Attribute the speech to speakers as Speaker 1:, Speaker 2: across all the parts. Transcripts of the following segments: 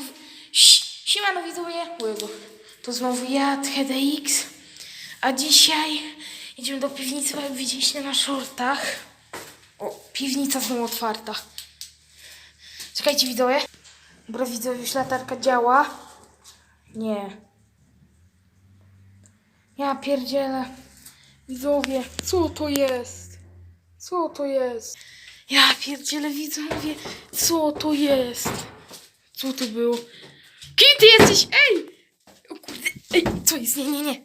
Speaker 1: Siemano, si- siemano widzowie, Łego. To znowu ja, THDX. A dzisiaj idziemy do piwnicy, bo jak widzieliście na shortach. O, piwnica znowu otwarta. Czekajcie widzowie. Dobra widzowie, już latarka działa. Nie. Ja pierdzielę. Widzowie, co to jest? Co to jest? Ja pierdzielę widzowie, co to jest? Co to było? Kim ty jesteś? Ej! O kurde, ej, co jest? Nie, nie, nie.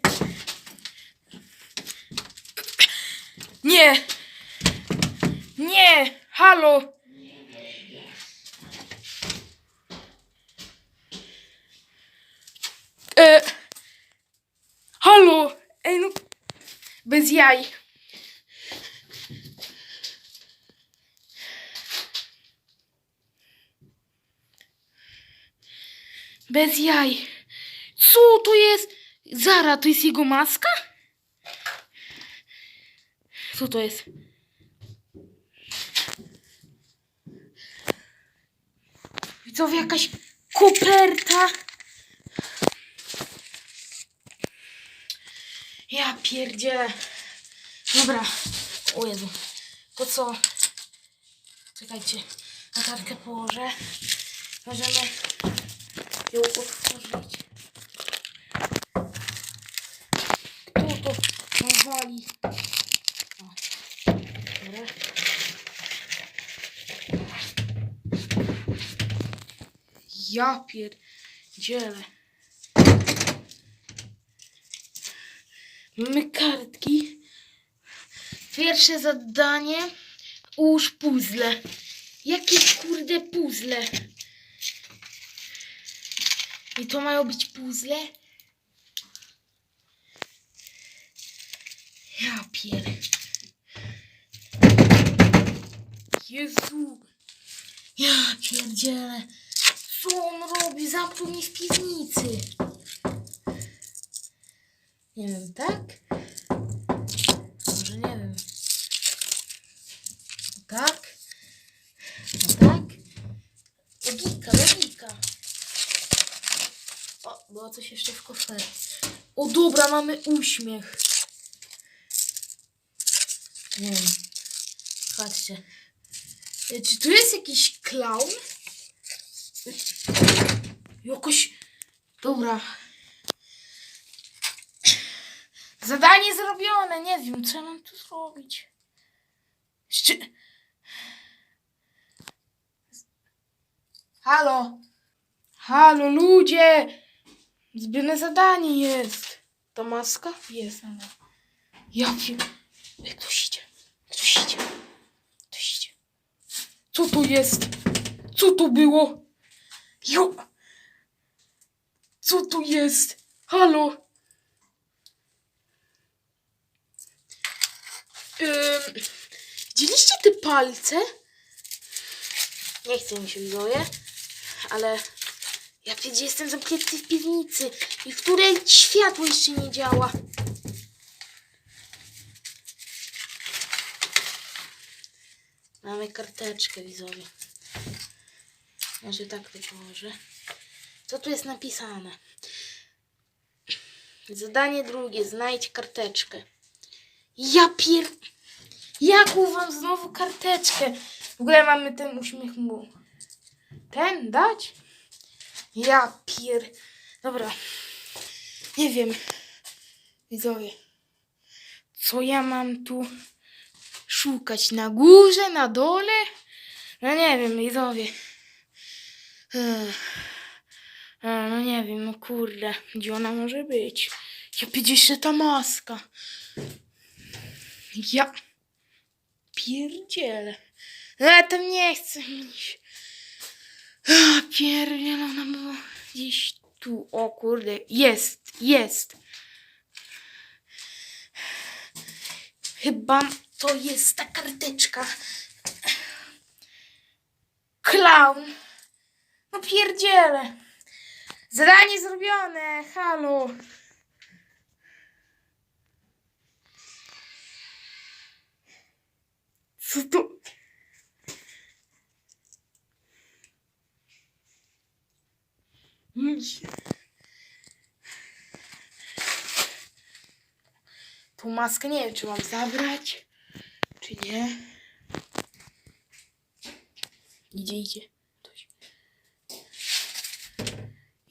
Speaker 1: Nie! Nie! Halo! E, halo! Ej, no... Bez jaj. Bez jaj. Co to jest? Zara, to jest jego maska? Co to jest? Widzowie, jakaś koperta. Ja pierdzielę. Dobra. O Jezu. To co? Czekajcie. Latarkę położę. Możemy ją otworzyć. Kto to Dobra. Ja pierdzielę. Mamy kartki. Pierwsze zadanie. Ułóż puzzle. Jakie kurde puzzle? I to mają być puzzle? Ja pier... Jezu! Ja pierdzielę! Co on robi? Zamknął mnie w piwnicy! Nie wiem, tak? Może nie wiem. Tak? No tak? Logika, logika. Było coś jeszcze w kofercie. O dobra, mamy uśmiech. Nie wiem. Patrzcie. E, Czy tu jest jakiś? E, Jakoś... Dobra. Zadanie zrobione. Nie wiem, co mam tu zrobić. Jeszcze... Halo? Halo, ludzie! Zbierne zadanie jest. To maska? Jest, ale... Ja wiem. Ktoś idzie. Ktoś idzie. Ktoś idzie. Co to jest? Co to było? Jo! Co to jest? Halo? Ym, widzieliście te palce? Nie chcę mi się widzowie, ale ja przecież jestem zamknięty w piwnicy i w której światło jeszcze nie działa. Mamy karteczkę widzowie. Może tak to położę. Co tu jest napisane? Zadanie drugie. Znajdź karteczkę. Ja pier... Jaką wam znowu karteczkę? W ogóle mamy ten uśmiech mu. Ten dać? Ja pier... Dobra. Nie wiem. Widzowie. Co ja mam tu szukać? Na górze? Na dole? No nie wiem, widzowie. E, No nie wiem, no kurde. Gdzie ona może być? Ja jeszcze ta maska. Ja pierdzielę. Ja tam nie chcę iść. A, pierdzielę, ona była gdzieś tu. O kurde, jest, jest. Chyba to jest ta karteczka. Clown. No pierdzielę. Zadanie zrobione. Halo. Co to? Tą maskę nie wiem, czy mam zabrać, czy nie. Idzie, idzie.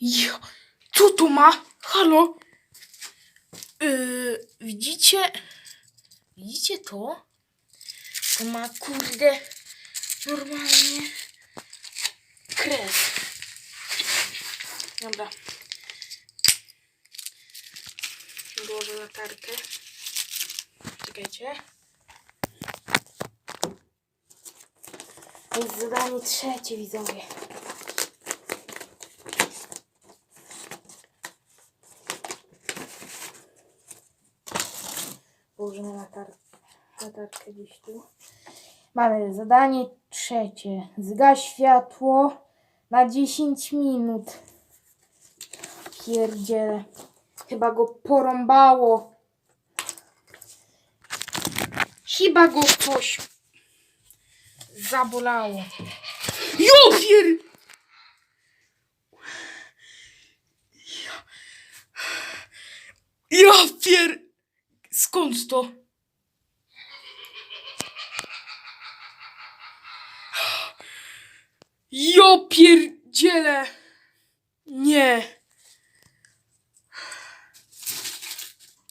Speaker 1: Jo, co tu ma? Halo? Yy, widzicie? Widzicie to? To ma kurde normalnie krew. Dobra. Włożę latarkę. Czekajcie. Jest zadanie trzecie, widzowie. Położymy latar latarkę gdzieś tu. Mamy zadanie trzecie. Zgaś światło na 10 minut. Pierdziele. Chyba go porąbało. Chyba go coś zabolało. Jopier! Ja pier... Skąd to? Ja pierdzielę! Nie.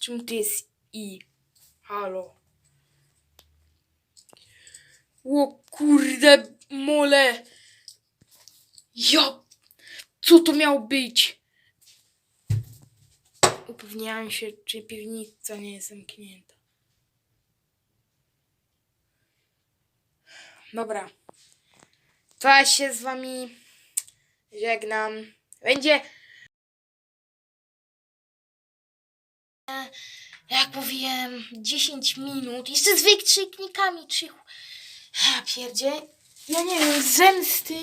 Speaker 1: Czym ty jest i? Halo. O kurde mole. Ja. Co to miało być? Upewniałem się, czy piwnica nie jest zamknięta. Dobra. To ja się z wami żegnam. Będzie. Jak mówiłem, 10 minut. Jeszcze z wykrzyknikami trzy. Ja pierdzie. Ja nie wiem, zemsty.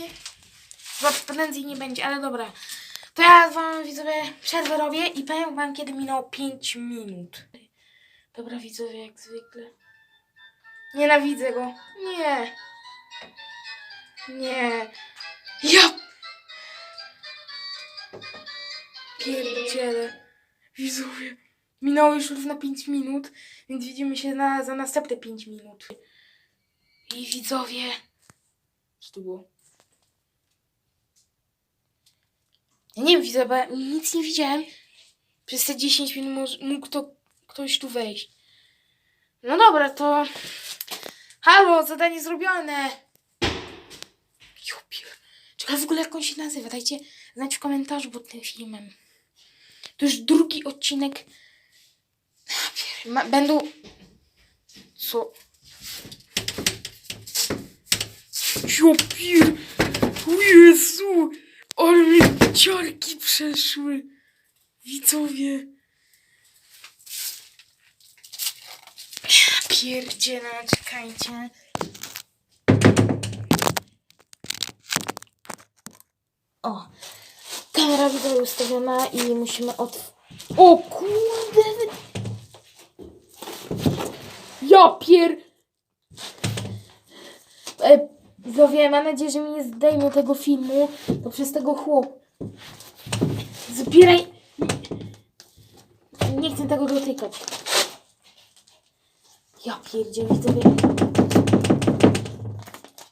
Speaker 1: Chyba prędzej nie będzie, ale dobra. To ja z wami widzowie przerwę robię i powiem wam kiedy minęło 5 minut. Dobra widzowie, jak zwykle. Nienawidzę go. Nie. Nie. Ja. Pierdziele. Widzowie. Minęło już równo 5 minut, więc widzimy się na, za następne 5 minut. I widzowie. Co to było? Ja nie widzowie, bo nic nie widziałem. Przez te 10 minut mógł- mógł to ktoś tu wejść. No dobra, to... Halo, zadanie zrobione. Jupier. Czekaj, w ogóle jak on się nazywa? Dajcie znać w komentarzu pod tym filmem. To już drugi odcinek. Ma, będą... Co? Jupier. O Jezu. Ale mi ciarki przeszły. Widzowie. Ja pierdzielę, czekajcie. O, kamera wideo ustawiona i musimy od... O kurde! Ja pier... E, widzowie, mam nadzieję, że mi nie zdejmą tego filmu, to przez tego chłop. Zbieraj... Nie chcę tego dotykać. Ja pierdzie, widzowie.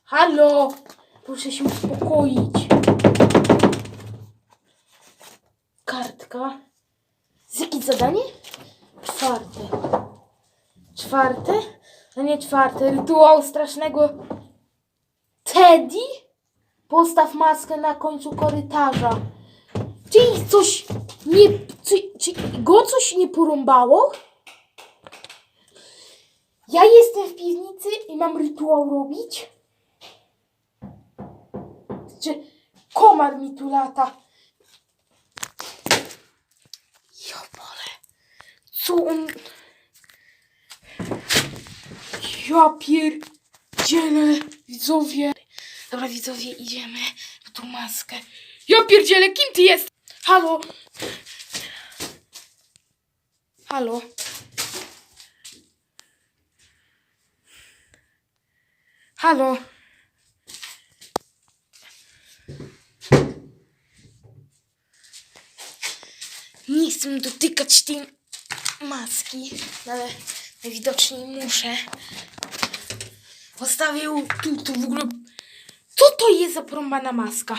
Speaker 1: Halo! Proszę się uspokoić. Kartka. Z jakie zadanie? Czwarte? No nie czwarte. Rytuał strasznego Teddy? Postaw maskę na końcu korytarza. Czy coś nie... Czy, czy go coś nie porąbało? Ja jestem w piwnicy i mam rytuał robić? Czy komar mi tu lata? Ja pole. Co on... Ja pierdzielę, widzowie. Dobra, widzowie, idziemy po tą maskę. Ja pierdzielę, kim ty jest? Halo? Halo? Halo? chcę dotykać tej maski, ale najwidoczniej muszę. Postawię ją tu, to w ogóle... Co to jest za maska?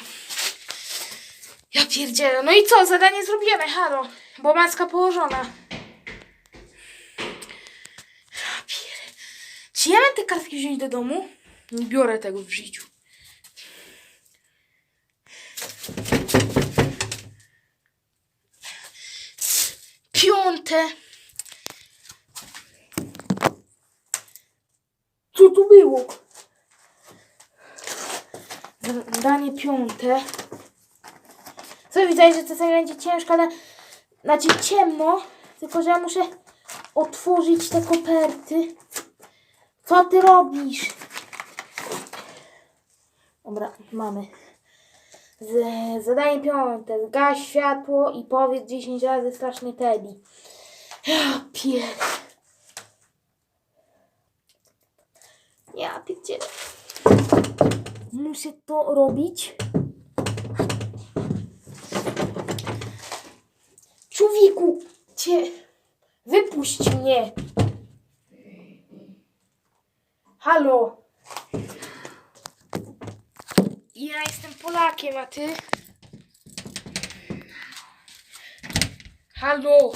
Speaker 1: Ja pierdzielę. No i co? Zadanie zrobione, halo. Bo maska położona. Ja. Czy ja mam te kartki wziąć do domu? Nie biorę tego w życiu. Piąte. Tu było? Zadanie piąte. Co widać, że czasami będzie ciężko, ale znaczy ciemno, tylko że ja muszę otworzyć te koperty. Co ty robisz? Dobra, mamy. Z, zadanie piąte. Zgaś światło i powiedz 10 razy straszny Teddy. Ja pier... Ja pierdzielę. Muszę to robić. Człowieku, cię... Wypuść mnie. Halo. Ja jestem Polakiem, a ty? Halo.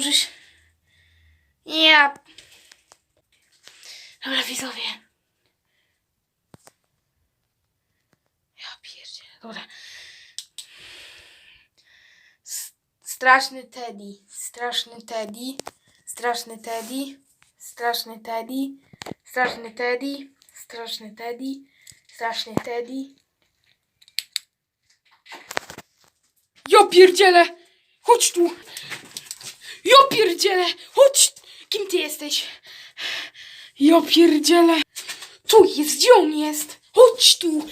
Speaker 1: Możesz... Ja... Dobra, widzowie. Ja pierdzielę, dobra. Straszny Teddy, straszny Teddy, straszny Teddy, straszny Teddy, straszny Teddy, straszny Teddy, straszny Teddy. Ja pierdzielę! Chodź tu! Ja pierdzielę! Chodź! Kim ty jesteś? Ja pierdzielę! Tu jest, gdzie on jest? Chodź tu!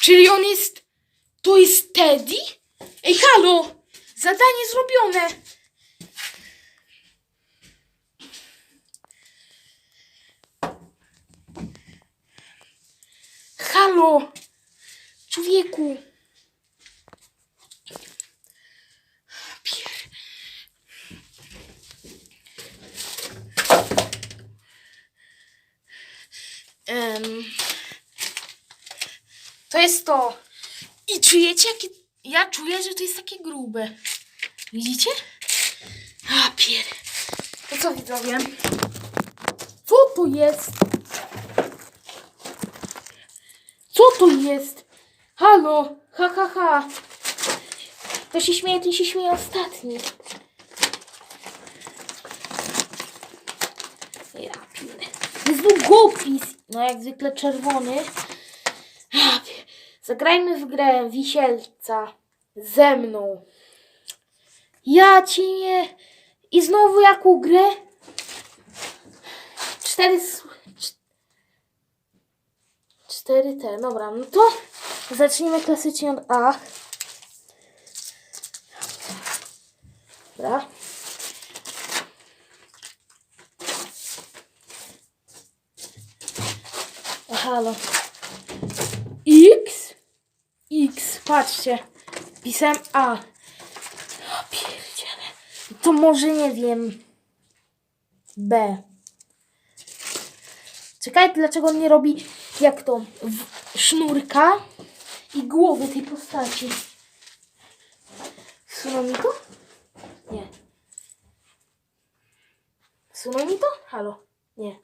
Speaker 1: Czyli on jest... To jest Teddy? Ej, halo! Zadanie zrobione! Halo! Człowieku! Pier... Em, to jest to. I czujecie, jakie... Ja czuję, że to jest takie grube. Widzicie? A, pier... To co widzowie? Co to jest? Co to jest? Halo? Ha, ha, ha. To się śmieje, ten się śmieje ostatni. Ja pierdolę. Jest długopis. No jak zwykle czerwony. Zagrajmy w grę wisielca. Ze mną. Ja ci nie... I znowu jaką grę? Cztery... Cztery te. Dobra, no to zacznijmy klasycznie od A. Dobra. O, halo. Patrzcie. Pisałem A. Pierdziele. To może nie wiem. B. Czekaj, dlaczego on nie robi jak to sznurka i głowy tej postaci. Sunął mi to? Nie. Sunął mi to? Halo? Nie.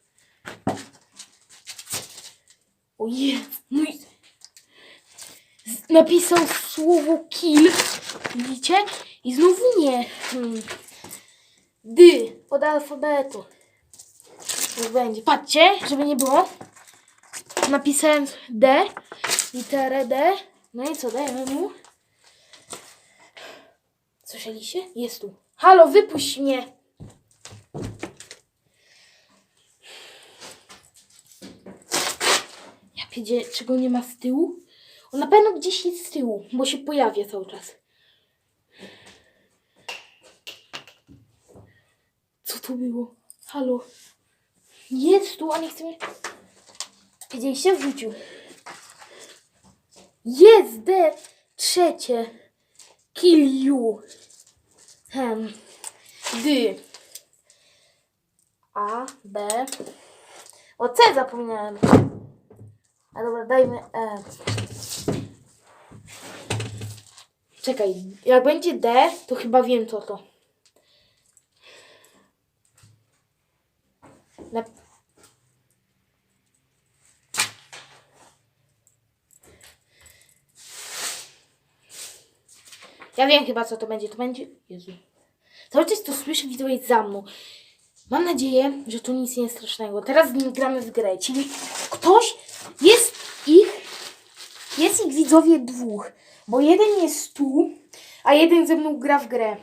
Speaker 1: Ojej, mój... Napisał słowo kill. Widzicie? I znowu nie. Hmm. D. Od alfabetu. Niech będzie. Patrzcie, żeby nie było. Napisałem D. Literę D. No i co, dajemy mu. Słyszeliście? Jest tu. Halo, wypuść mnie. Ja wiedzie, czego nie ma z tyłu? On na pewno gdzieś jest z tyłu, bo się pojawia cały czas. Co to było? Halo? Jest tu, a nie chcemy... Widzieliście? Wrzucił. Jest D. Trzecie. Kill you. Hem. D. A, B. O C zapomniałem. A dobra, dajmy E. Czekaj, jak będzie D, to chyba wiem co to. Na... Ja wiem chyba co to będzie. To będzie. Jezu. Cały czas to słyszę, widzowie za mną. Mam nadzieję, że to nic nie jest strasznego. Teraz gramy w grę, czyli ktoś jest ich. Jest ich widzowie dwóch. Bo jeden jest tu, a jeden ze mną gra w grę.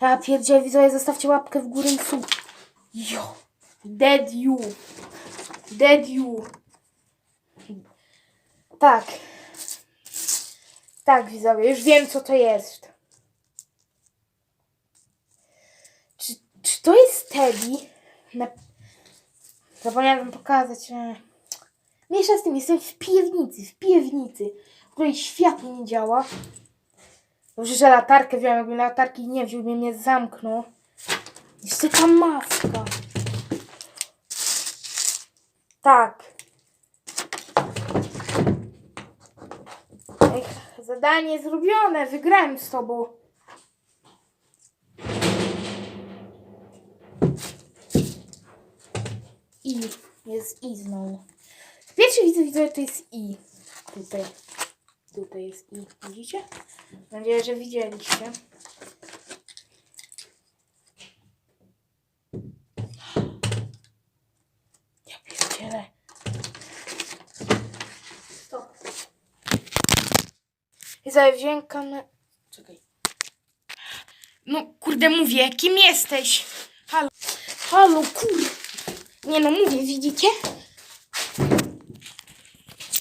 Speaker 1: Ja pierdzielę, widzowie, zostawcie łapkę w górę i sub. Jo. Dead you. Dead you. Tak. Tak, widzowie, już wiem co to jest. Czy, czy to jest Teddy? Na... Zapomniałem pokazać. Mniejsza z tym, jestem w piwnicy, w piwnicy, w której światło nie działa. Dobrze, że latarkę wziąłem, jakbym latarki nie wziął, bym mnie zamknął. Jeszcze ta maska. Tak. Ech, zadanie zrobione, wygrałem z tobą. I. Jest I znowu. Pierwszy widzę, widzę, to jest I. Tutaj. Tutaj jest I. Widzicie? Mam nadzieję, że widzieliście. Ja pierdzielę. Stop. I sobie wziąłem kamerę. Czekaj. No kurde mówię, kim jesteś? Halo. Halo, kurde. Nie no mówię, widzicie?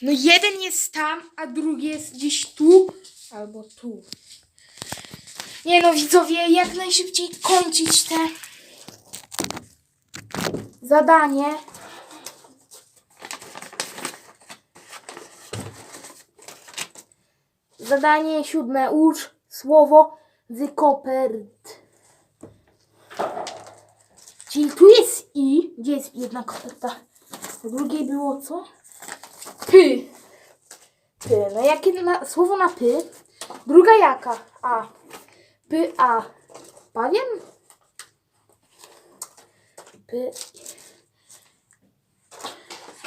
Speaker 1: No jeden jest tam, a drugi jest gdzieś tu albo tu. Nie no widzowie, jak najszybciej kończyć te zadanie. Zadanie siódme. Ucz słowo wykopert. Czyli tu jest i. Gdzie jest jedna koperta? Po drugiej było co? Py. Py. No jakie na, słowo na py? Druga jaka? A. Py, a. Pawiem? Py.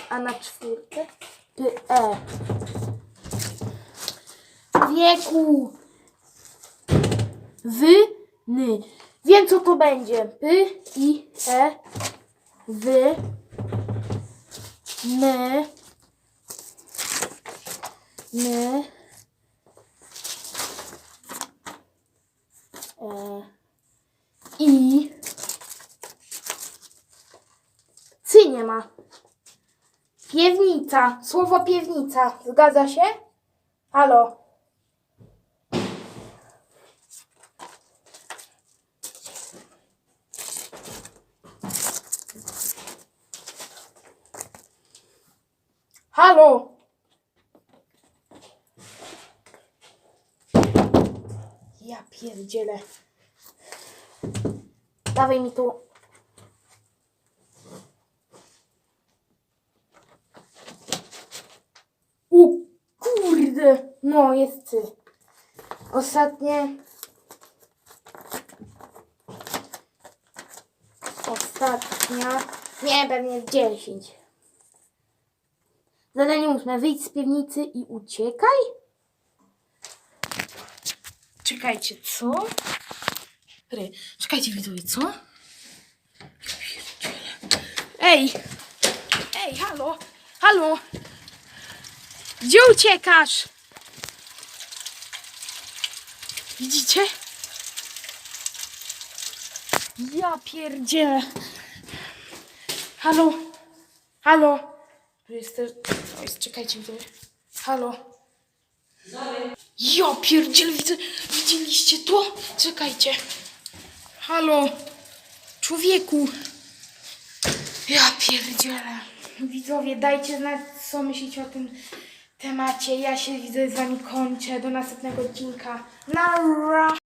Speaker 1: A na czwórkę? Py, e. Wieku. Wy, ny. Wiem co to będzie. Py, i, e. Wy. My. My. E, I. Cy nie ma. Piewnica. Słowo piewnica. Zgadza się? Halo. Ja pierdzielę. Dawaj mi tu. O kurde. No, jest. Ostatnie. Ostatnia. Nie, pewnie 10. Zadanie ósme. Wyjdź z piwnicy i uciekaj. Czekajcie, co? Ry. Czekajcie, widzowie, co? Pierdzielę. Ej! Ej, halo! Halo! Gdzie uciekasz? Widzicie? Ja pierdzielę. Halo? Halo? Tu jest też... O, jest, czekajcie, widzowie. Halo? Ja pierdziel, widzę, widzieliście to? Czekajcie. Halo. Człowieku. Ja pierdzielę. Widzowie, dajcie znać, co myślicie o tym temacie. Ja się widzę z wami kończę. Do następnego odcinka. Na